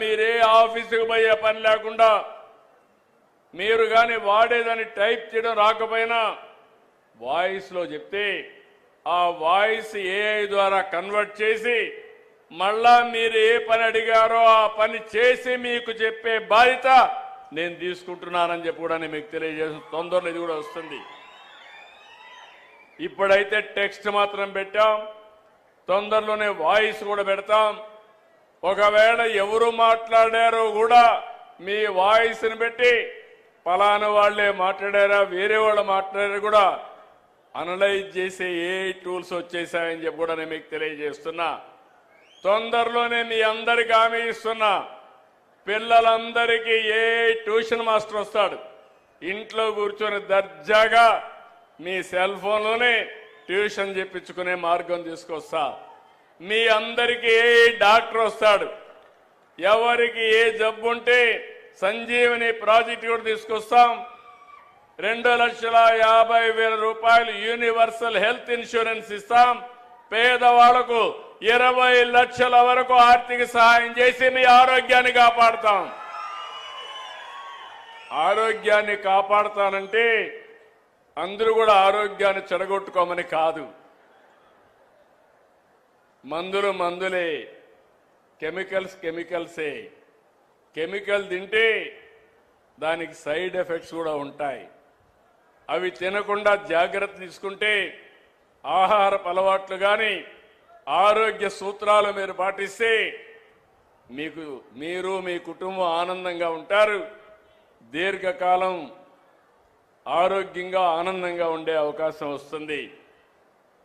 మీరే ఆఫీసుకు పోయే పని లేకుండా మీరు కానీ వాడేదని టైప్ చేయడం రాకపోయినా వాయిస్లో చెప్తే ఆ వాయిస్ ఏఐ ద్వారా కన్వర్ట్ చేసి మళ్ళా మీరు ఏ పని అడిగారో ఆ పని చేసి మీకు చెప్పే బాధ్యత నేను తీసుకుంటున్నానని చెప్పి కూడా నేను మీకు తెలియజేసి తొందరలో ఇది కూడా వస్తుంది. ఇప్పుడైతే టెక్స్ట్ మాత్రం పెట్టాం. తొందరలోనే వాయిస్ కూడా పెడతాం. ఒకవేళ ఎవరు మాట్లాడారో కూడా మీ వాయిస్ని పెట్టి పలానా వాళ్ళే మాట్లాడారా వేరే వాళ్ళు మాట్లాడారు కూడా అనలైజ్ చేసే ఏ టూల్స్ వచ్చేసాయని చెప్పి కూడా నేను మీకు తెలియజేస్తున్నా. తొందరలోనే మీ అందరికి హామీ ఇస్తున్నా. పిల్లలందరికీ ఏ ట్యూషన్ మాస్టర్ వస్తాడు? ఇంట్లో కూర్చొని దర్జాగా మీ సెల్ ఫోన్లోనే ట్యూషన్ చెప్పించుకునే మార్గం తీసుకొస్తా. మీ అందరికీ ఏ డాక్టర్ వస్తాడు? ఎవరికి ఏ జబ్బు ఉంటే సంజీవని ప్రాజెక్ట్ కూడా తీసుకొస్తాం. రెండు లక్షల యాభై వేల రూపాయలు యూనివర్సల్ హెల్త్ ఇన్సూరెన్స్ ఇస్తాం. పేదవాళ్ళకు ఇరవై లక్షల వరకు ఆర్థిక సహాయం చేసి మీ ఆరోగ్యాన్ని కాపాడుతాం. ఆరోగ్యాన్ని కాపాడుతానంటే అందరూ కూడా ఆరోగ్యాన్ని చెడగొట్టుకోమని కాదు. మందులు మందులే కెమికల్స్ కెమికల్సే. కెమికల్ తింటే దానికి సైడ్ ఎఫెక్ట్స్ కూడా ఉంటాయి. అవి తినకుండా జాగ్రత్త తీసుకుంటే ఆహార అలవాట్లు కానీ ఆరోగ్య సూత్రాలు మీరు పాటిస్తే మీకు మీరు మీ కుటుంబం ఆనందంగా ఉంటారు. దీర్ఘకాలం ఆరోగ్యంగా ఆనందంగా ఉండే అవకాశం వస్తుంది.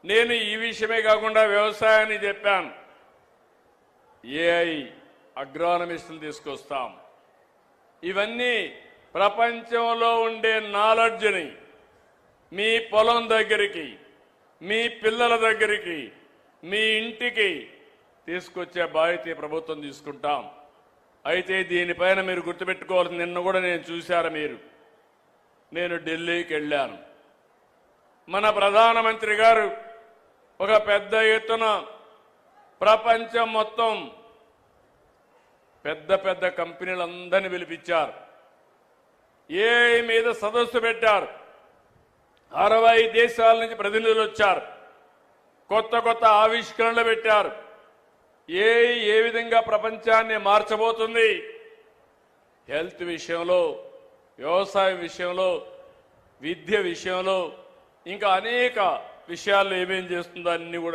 నేను ఈ విషయమే కాకుండా వ్యవసాయాన్ని చెప్పాను. ఏఐ అగ్రానమిస్టులు తీసుకొస్తాం. ఇవన్నీ ప్రపంచంలో ఉండే నాలెడ్జ్ని మీ పొలం దగ్గరికి మీ పిల్లల దగ్గరికి మీ ఇంటికి తీసుకొచ్చే బాధ్యత ప్రభుత్వం తీసుకుంటాం. అయితే దీనిపైన మీరు గుర్తుపెట్టుకోవాలి నిన్న కూడా నేను చూశారు మీరు. నేను ఢిల్లీకి వెళ్ళాను. మన ప్రధానమంత్రి గారు ఒక పెద్ద ఎత్తున ప్రపంచం మొత్తం పెద్ద పెద్ద కంపెనీలందరినీ పిలిపించారు. ఏ మీద సదస్సు పెట్టారు. అరవై దేశాల నుంచి ప్రతినిధులు వచ్చారు. కొత్త కొత్త ఆవిష్కరణలు పెట్టారు. ఏ ఏ విధంగా ప్రపంచాన్ని మార్చబోతుంది? హెల్త్ విషయంలో వ్యవసాయ విషయంలో విద్య విషయంలో ఇంకా అనేక విషయాల్లో ఏమేం చేస్తుందో అన్నీ కూడా